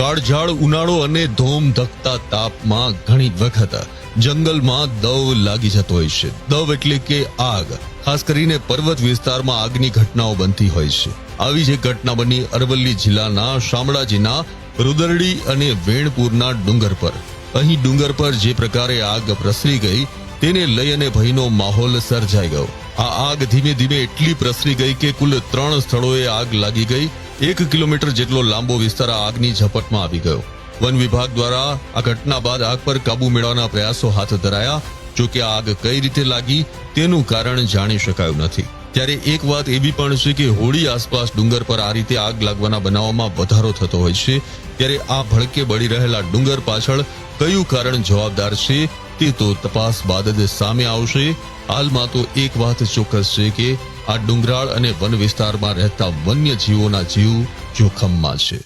કાળઝાળ ઉનાળો અને ધોમ ધકતા તાપમાં ઘણી વખત જંગલમાં દવ લાગી જતો હોય છે. દવ એટલે કે આગ. ખાસ કરીને પર્વત વિસ્તારમાં આગની ઘટનાઓ બનતી હોય છે. આવી જે ઘટના બની અરવલ્લી જિલ્લાના શામળાજીના રુદરડી અને વેણપુરના ડુંગર પર. અહીં ડુંગર પર જે પ્રકારે આગ પ્રસરી ગઈ તેને લઈ અને ભયનો માહોલ સર્જાઈ ગયો. આ આગ ધીમે ધીમે એટલી પ્રસરી ગઈ કે કુલ ત્રણ સ્થળોએ આગ લાગી ગઈ. એક કિલોમીટર જેટલો લાંબો વિસ્તાર આગની ઝપટમાં આવી ગયો. વન વિભાગ દ્વારા આ ઘટના બાદ આગ પર કાબુ મેળવવાના પ્રયાસો હાથ ધરાયા. જોકે આગ કઈ રીતે લાગી તેનું કારણ જાણી શકાયું નથી. ત્યારે એક વાત એવી પણ છે કે હોળી આસપાસ ડુંગર પર આ રીતે આગ લાગવાના બનાવોમાં વધારો થતો હોય છે. ત્યારે આ ભડકે બળી રહેલા ડુંગર પાછળ કયું કારણ જવાબદાર છે તે તો તપાસ બાદ જ સામે આવશે. હાલમાં તો એક વાત ચોક્કસ છે કે આ ડુંગરાળ અને વન વિસ્તારમાં રહેતા વન્ય જીવોના જીવ જોખમમાં છે.